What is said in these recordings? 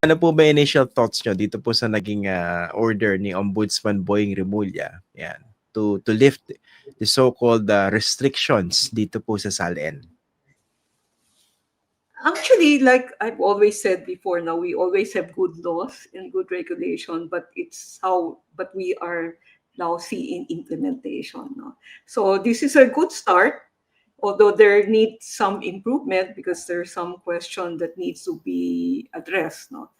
ano po ba initial thoughts nyo dito po sa naging ah, order ni Ombudsman Boying Remulla? Yan. To to lift the so-called ah, restrictions dito po sa SALN. Actually, like I've always said before, now we always have good laws and good regulation, but it's how, but we are now seeing implementation. No? So this is a good start, although there needs some improvement because there's some question that needs to be addressed. No?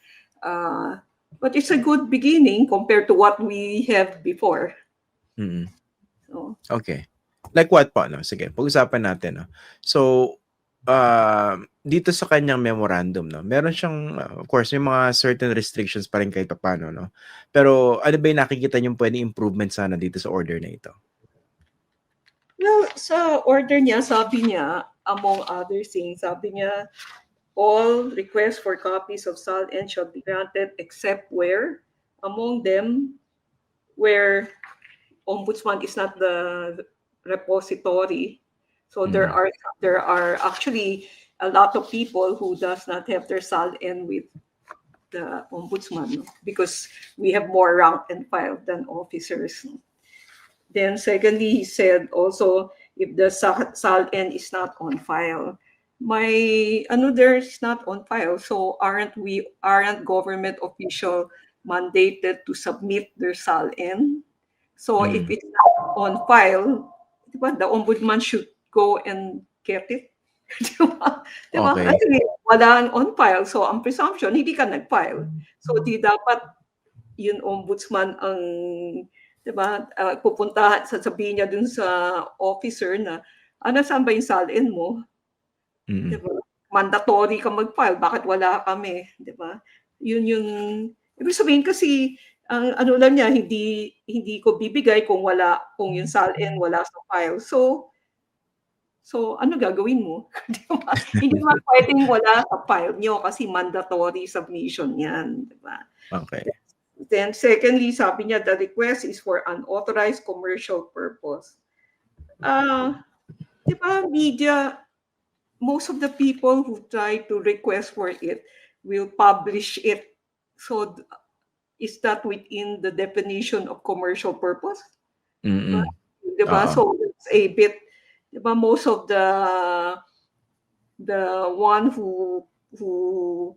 Uh, but it's a good beginning compared to what we have before. Mm. So, Okay. Like what po? No? Sige, pag-usapan natin. No? So, uh, dito sa kanyang memorandum, no? meron siyang, uh, of course, may mga certain restrictions pa rin kahit paano. No? Pero ano ba yung nakikita niyong pwedeng improvement sana dito sa order na ito? Well, sa order niya, sabi niya, among other things, sabi niya, all requests for copies of SALN shall be granted except where, among them, where ombudsman is not the repository. So there Mm. are there are actually a lot of people who does not have their SALN with the ombudsman no? because we have more rank and file than officers. no? Then secondly, he said also if the sa- SALN is not on file, my ano there is not on file. So aren't we aren't government official mandated to submit their SALN? So if Mm. it's not on file, di ba, the ombudsman should go and get it. di ba? Di ba? Okay. Kasi wala ang on file. So ang presumption, hindi ka nag-file. So di dapat yun ombudsman ang 'di ba ah, pupunta sasabihin niya dun sa officer na ano saan ba yung salin mo? Mm. 'di ba mandatory ka mag-file. Bakit wala kami? 'di ba yun yung ibig sabihin kasi ang ano lang niya hindi hindi ko bibigay kung wala kung yung salin wala sa file. So so ano gagawin mo? 'Di ba? hindi naman pwedeng wala sa file niyo kasi mandatory submission yan. 'di ba Okay. Then secondly, sabi niya, the request is for unauthorized commercial purpose. Uh, di ba, media, most of the people who try to request for it will publish it. So is that within the definition of commercial purpose? Di ba? Oo. So it's a bit, di ba, most of the the one who who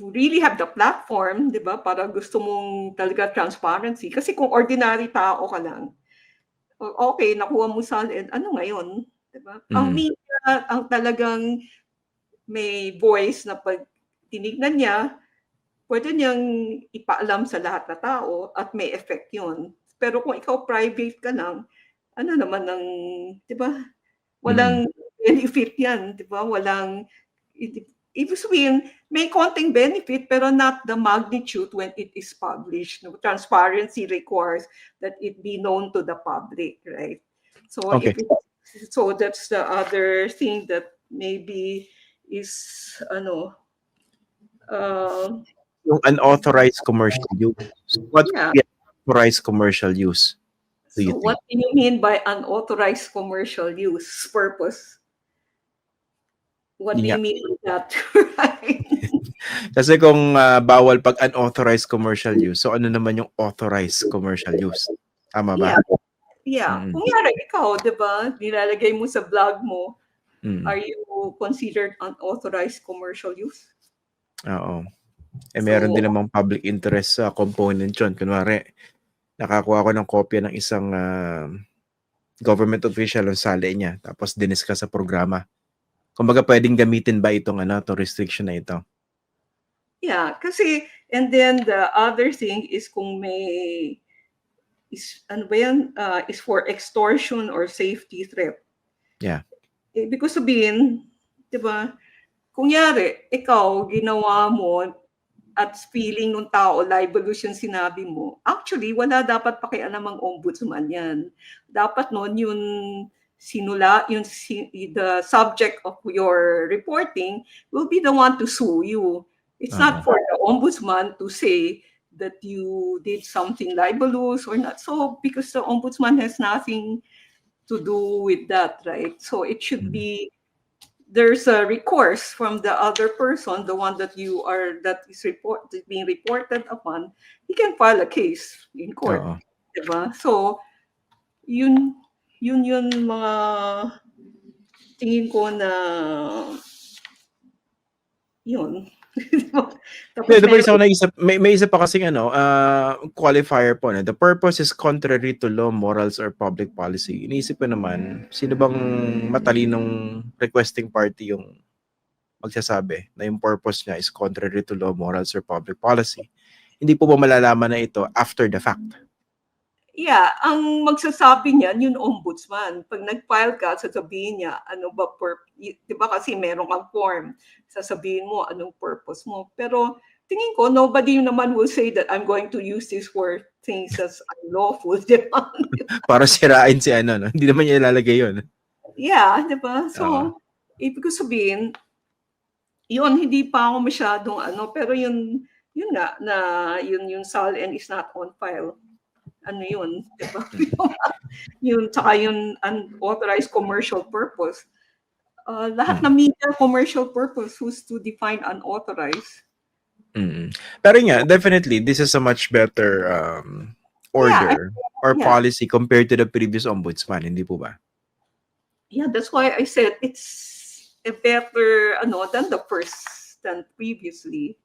really have the platform, di ba, para gusto mong talaga transparency. Kasi kung ordinary tao ka lang, okay, nakuha mo salin, ano ngayon? Di ba? Ang Mm. media, ang talagang may voice na pag tinignan niya, pwede niyang ipaalam sa lahat na tao at may effect yun. Pero kung ikaw private ka lang, ano naman ng, di ba? Walang benefit yan, di ba? Walang, ibig sabihin, may konting benefit pero not the magnitude when it is published. No? Transparency requires that it be known to the public, right? So, Okay. if it, so that's the other thing that maybe is, ano, uh, Yung unauthorized commercial use. What Yeah. unauthorized commercial use? Do you So what do you mean by unauthorized commercial use purpose? What do Yeah. you mean by that? right? Kasi kung ah, bawal pag unauthorized commercial use, so ano naman yung authorized commercial use? Tama ba? Yeah. Yeah. Mm. Kung yara ikaw, di ba, nilalagay mo sa blog mo, Mm. are you considered unauthorized commercial use? Oo. Eh meron So- din namang public interest sa component yun. Kunwari, nakakuha ko ng kopya ng isang ah, government official ang sali niya, tapos diniscuss sa programa. Kumbaga pwedeng gamitin ba itong ano, to restriction na ito? Yeah, kasi, and then the other thing is kung may, is, ano ba yan, uh, is for extortion or safety threat. Yeah. Ibig ko sabihin, di ba, kunyari, ikaw, ginawa mo, at feeling ng tao, libelous yung sinabi mo, actually, wala dapat pakialam ang ombudsman yan. Dapat noon yung sinula, yung si- the subject of your reporting will be the one to sue you. It's not Uh-huh. for the ombudsman to say that you did something libelous or not. So, because the ombudsman has nothing to do with that, right? So it should Mhm. be there's a recourse from the other person, the one that you are that is report being reported upon, he can file a case in court, Oo. 'di ba? So, yun yun yun mga tingin ko na yun. Tapos Hindi, di ba meron isa naisip, may, may isa pa kasing ano, ah, qualifier po na the purpose is contrary to law, morals, or public policy. Iniisip ko naman, sino bang matalinong requesting party yung magsasabi na yung purpose niya is contrary to law, morals, or public policy? Hindi po ba malalaman na ito after the fact? Yeah, ang magsasabi niyan yung ombudsman. Pag nag-file ka, sasabihin niya, ano ba, pur- di ba kasi meron kang form, sasabihin mo anong purpose mo. Pero tingin ko, nobody naman will say that I'm going to use this for things that's unlawful, di ba? Para sirain si ano, no? Hindi naman niya ilalagay yun. yeah, di ba? So, Oo. ibig ko sabihin, yun, hindi pa ako masyadong ano, pero yun, yun nga, na yun yung SALN is not on file. Ano yun, di ba? yun, tsaka yung unauthorized commercial purpose. Uh, lahat na media commercial purpose who's to define unauthorized. Mm. Pero nga, definitely, this is a much better um, order or yeah. policy compared to the previous ombudsman, hindi po ba? Yeah, that's why I said it's a better ano than the first than previously.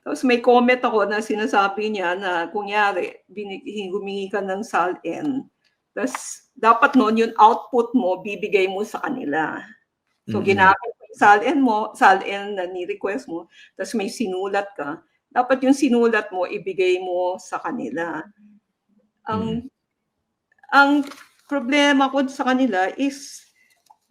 Tapos may comment ako na sinasabi niya na kunyari binig, humingi ka ng SALN, tapos dapat noon yung output mo bibigay mo sa kanila. So Mm-mm. ginamit mo yung SALN mo, SALN na ni-request mo, tapos may sinulat ka, dapat yung sinulat mo ibigay mo sa kanila. Ang ang problema ko sa kanila is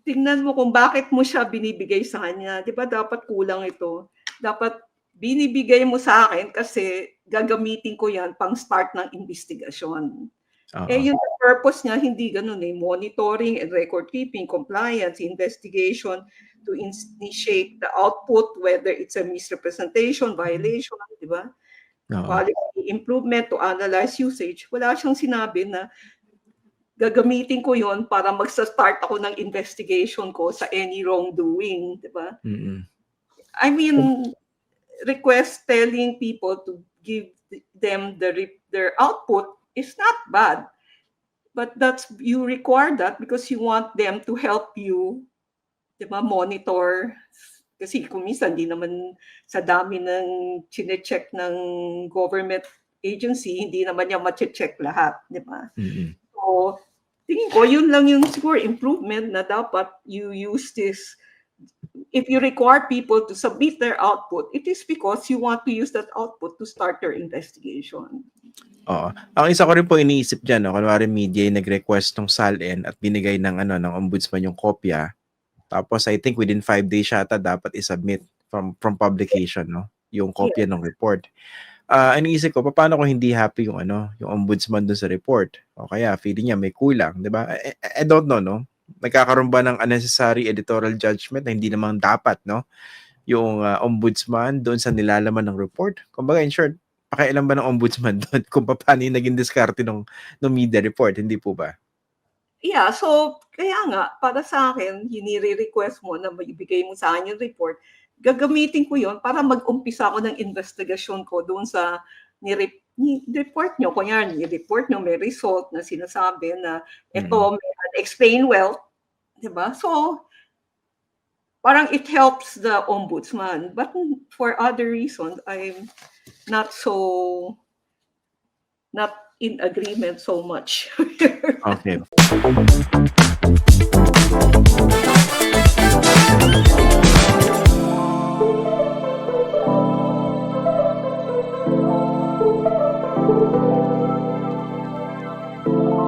tingnan mo kung bakit mo siya binibigay sa kanya. 'Di ba dapat kulang ito? Dapat binibigay mo sa akin kasi gagamitin ko 'yan pang start ng investigasyon. Oo. Eh yung purpose niya hindi ganoon eh, monitoring and record keeping, compliance, investigation to initiate the output whether it's a misrepresentation, violation, 'di ba? Oo. Quality improvement to analyze usage. Wala siyang sinabi na gagamitin ko yon para magsa-start ako ng investigation ko sa any wrongdoing, 'di ba? Mm-mm. I mean, request telling people to give them the their output is not bad. But that's you require that because you want them to help you, 'di ba, monitor kasi kung minsan di naman sa dami ng chine-check ng government agency, hindi naman niya ma-check lahat, 'di ba? Mm-mm. So, tingin ko, yun lang yung siguro improvement na dapat you use this. If you require people to submit their output, it is because you want to use that output to start your investigation. Oo. Ang isa ko rin po iniisip diyan, no, kunwari media yung nag-request ng SALN at binigay ng ano ng ombudsman yung kopya. Tapos I think within five days yata dapat i-submit from from publication, no, yung kopya ng report. Ah, iniisip ko paano kung hindi happy yung ano, yung ombudsman dun sa report. O kaya feeling niya may kulang, 'di ba? I, I- I don't know, no. Nagkakaroon ba ng unnecessary editorial judgment na hindi naman dapat, no? Yung ah, ombudsman doon sa nilalaman ng report. Kumbaga in short, pakialam ba ng ombudsman doon kung paano yung naging diskarte ng, ng media report, hindi po ba? Yeah, so kaya nga, para sa akin, hinire-request mo na maibigay mo sa akin yung report, gagamitin ko yon para mag-umpisa ako ng investigasyon ko doon sa ni-re- ni-report nyo. Kunyari, ni-report nyo, may result na sinasabi na ito may unexplained wealth, di ba? So, parang it helps the ombudsman. But for other reasons, I'm not so, not in agreement so much. Okay.